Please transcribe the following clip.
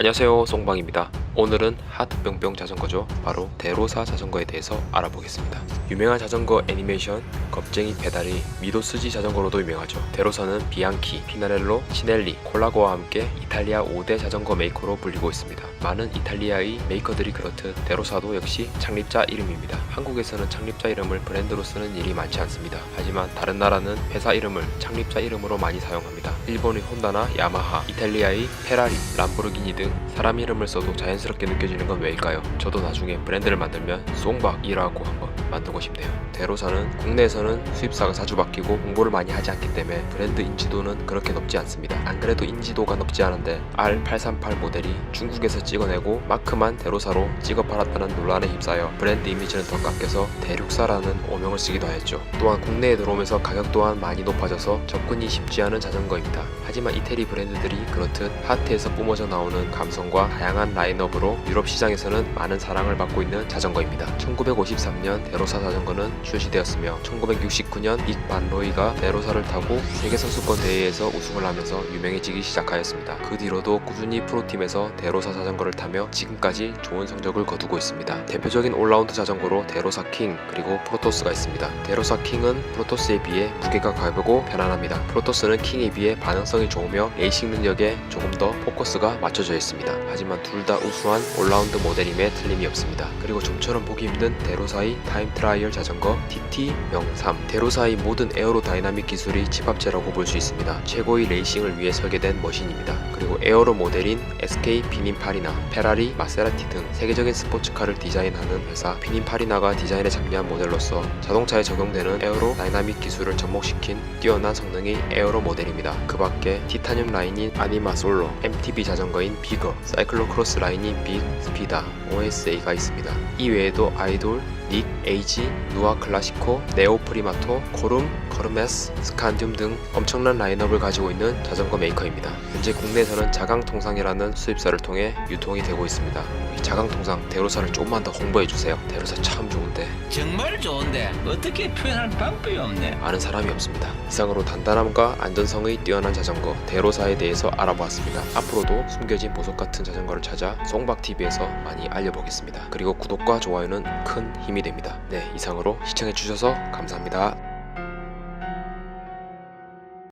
안녕하세요. 송방입니다 오늘은 핫뿅뿅 자전거죠. 바로 대로사 자전거에 대해서 알아보겠습니다. 유명한 자전거 애니메이션 겁쟁이 페달이 미도스지 자전거로도 유명하죠. 대로사는 비앙키, 피나렐로, 치넬리, 콜라고와 함께 이탈리아 5대 자전거 메이커로 불리고 있습니다. 많은 이탈리아의 메이커들이 그렇듯 대로사도 역시 창립자 이름입니다. 한국에서는 창립자 이름을 브랜드로 쓰는 일이 많지 않습니다. 하지만 다른 나라는 회사 이름을 창립자 이름으로 많이 사용합니다. 일본의 혼다나 야마하, 이탈리아의 페라리, 람보르기니 등 사람 이름을 써도 자연스럽게 느껴지는 건 왜일까요? 저도 나중에 브랜드를 만들면 송박이라고 한번 만들고 싶네요. 대로사는 국내에서는 수입사가 자주 바뀌고 홍보를 많이 하지 않기 때문에 브랜드 인지도는 그렇게 높지 않습니다. 안 그래도 인지도가 높지 않은데 R838 모델이 중국에서 찍어내고 마크만 대로사로 찍어 팔았다는 논란에 휩싸여 브랜드 이미지는 더 깎여서 대륙사라는 오명을 쓰기도 하였죠. 또한 국내에 들어오면서 가격 또한 많이 높아져서 접근이 쉽지 않은 자전거입니다. 하지만 이태리 브랜드들이 그렇듯 하트에서 뿜어져 나오는 감성과 다양한 라인업 으로 유럽 시장에서는 많은 사랑을 받고 있는 자전거입니다. 1953년 대로사 자전거는 출시되었으며 1969년 닉 반로이가 대로사를 타고 세계 선수권 대회에서 우승을 하면서 유명해지기 시작하였습니다. 그 뒤로도 꾸준히 프로팀에서 대로사 자전거를 타며 지금까지 좋은 성적을 거두고 있습니다. 대표적인 올라운드 자전거로 대로사 킹 그리고 프로토스가 있습니다. 대로사 킹은 프로토스에 비해 무게가 가볍고 편안합니다. 프로토스는 킹에 비해 반응성이 좋으며 레이싱 능력에 조금 더 포커스가 맞춰져 있습니다. 하지만 둘 다 우 수한 올라운드 모델임에 틀림이 없습니다. 그리고 좀처럼 보기 힘든 대로사의 타임 트라이얼 자전거 TT03 대로사의 모든 에어로 다이나믹 기술이 집합체라고 볼 수 있습니다. 최고의 레이싱을 위해 설계된 머신입니다. 그리고 에어로 모델인 SK 피닌파리나, 페라리, 마세라티 등 세계적인 스포츠카를 디자인하는 회사 피닌파리나가 디자인에 참여한 모델로서 자동차에 적용되는 에어로 다이나믹 기술을 접목시킨 뛰어난 성능의 에어로 모델입니다. 그 밖에 티타늄 라인인 아니마 솔로, MTB 자전거인 비거, 사이클로 크로스 라인인 빅, 스피다, OSA가 있습니다. 이 외에도 아이돌, 닉, 에이지, 누아 클라시코, 네오 프리마토, 코룸, 커르메스, 스칸듐 등 엄청난 라인업을 가지고 있는 자전거 메이커입니다. 현재 국내에서는 자강통상이라는 수입사를 통해 유통이 되고 있습니다. 이 자강통상 대로사를 조금만 더 홍보해 주세요. 대로사 참 좋은데 정말 좋은데 어떻게 표현할 방법이 없네. 아는 사람이 없습니다. 이상으로 단단함과 안전성의 뛰어난 자전거 대로사에 대해서 알아보았습니다. 앞으로도 숨겨진 보석 같은 자전거를 찾아 송박TV에서 많이 알려보겠습니다. 그리고 구독과 좋아요는 큰 힘이 됩니다. 네, 이상으로 시청해주셔서 감사합니다.